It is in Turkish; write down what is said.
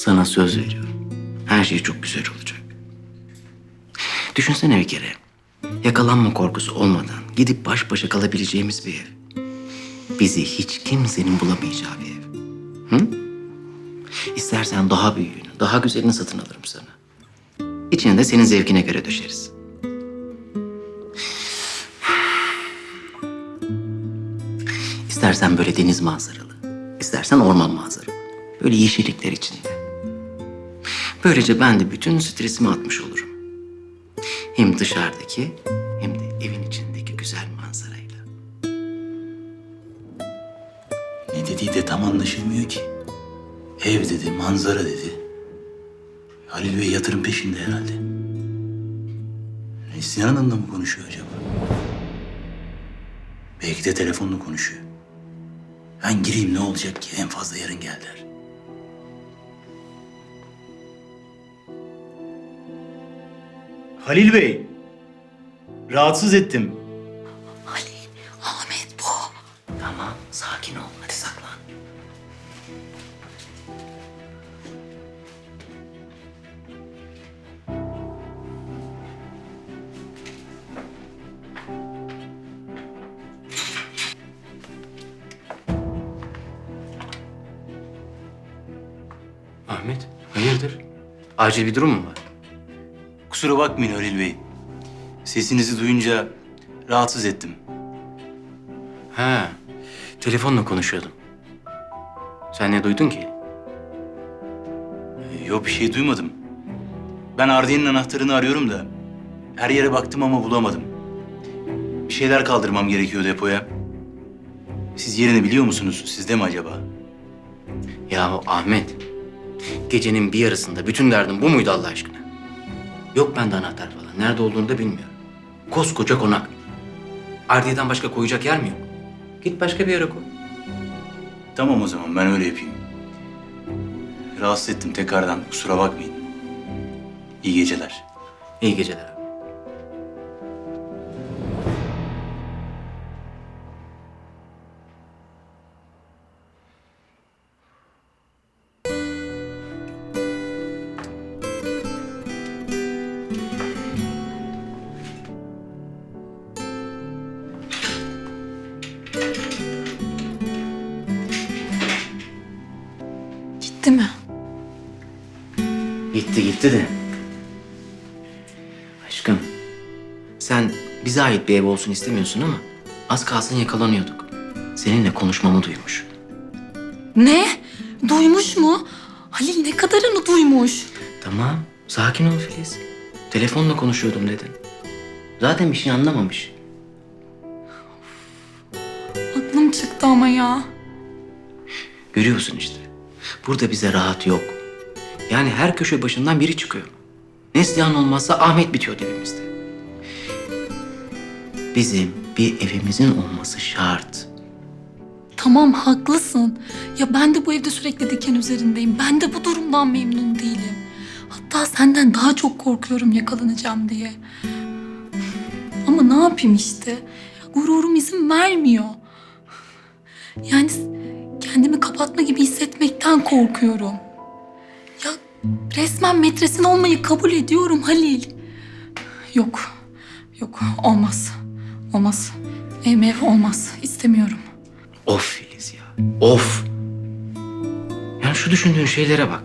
Sana söz veriyorum. Her şey çok güzel olacak. Düşünsene bir kere. Yakalanma korkusu olmadan gidip baş başa kalabileceğimiz bir ev. Bizi hiç kimsenin bulamayacağı bir ev. Hı? İstersen daha büyüğünü, daha güzelini satın alırım sana. İçine de senin zevkine göre döşeriz. İstersen böyle deniz manzaralı, istersen orman manzaralı. Böyle yeşillikler içinde. Böylece ben de bütün stresimi atmış olurum. Hem dışarıdaki hem de evin içindeki güzel manzarayla. Ne dediği de tam anlaşılmıyor ki. Ev dedi, manzara dedi. Halil Bey yatırım peşinde herhalde. Neslihan Hanım'la mı konuşuyor acaba? Belki de telefonla konuşuyor. Ben gireyim ne olacak ki? En fazla yarın gel Halil Bey. Rahatsız ettim. Ali, Ahmet bu. Tamam, sakin ol. Hadi saklan. Ahmet, hayırdır? Acil bir durum mu var? Kusura bakmayın Halil Bey. Sesinizi duyunca rahatsız ettim. Ha, telefonla konuşuyordum. Sen ne duydun ki? Ee, Yok bir şey duymadım. Ben Ardiye'nin anahtarını arıyorum da her yere baktım ama bulamadım. Bir şeyler kaldırmam gerekiyor depoya. Siz yerini biliyor musunuz? Sizde mi acaba? Ya Ahmet, gecenin bir yarısında bütün derdim bu muydu Allah aşkına? Yok bende anahtar falan. Nerede olduğunu da bilmiyorum. Koskoca konak. Ardiye'den başka koyacak yer mi yok? Git başka bir yere koy. Tamam o zaman ben öyle yapayım. Rahatsız ettim tekrardan. Kusura bakmayın. İyi geceler. İyi geceler Gitti mi? Gitti gitti de. Aşkım, sen bize ait bir ev olsun istemiyorsun ama az kalsın yakalanıyorduk. Seninle konuşmamı duymuş. Ne? Duymuş mu? Halil ne kadarını duymuş? Tamam, sakin ol Filiz. Telefonla konuşuyordum dedin. Zaten bir şey anlamamış. Aklım çıktı ama ya. Görüyorsun işte. Burada bize rahat yok. Yani her köşe başından biri çıkıyor. Neslihan olmazsa Ahmet bitiyor dibimizde. Bizim bir evimizin olması şart. Tamam haklısın. Ya ben de bu evde sürekli diken üzerindeyim. Ben de bu durumdan memnun değilim. Hatta senden daha çok korkuyorum yakalanacağım diye. Ama ne yapayım işte? Gururum izin vermiyor. Yani kapatma gibi hissetmekten korkuyorum. Ya resmen metresin olmayı kabul ediyorum Halil. Yok, yok olmaz. Olmaz. Ev olmaz. İstemiyorum. Of Filiz ya, of. Yani şu düşündüğün şeylere bak.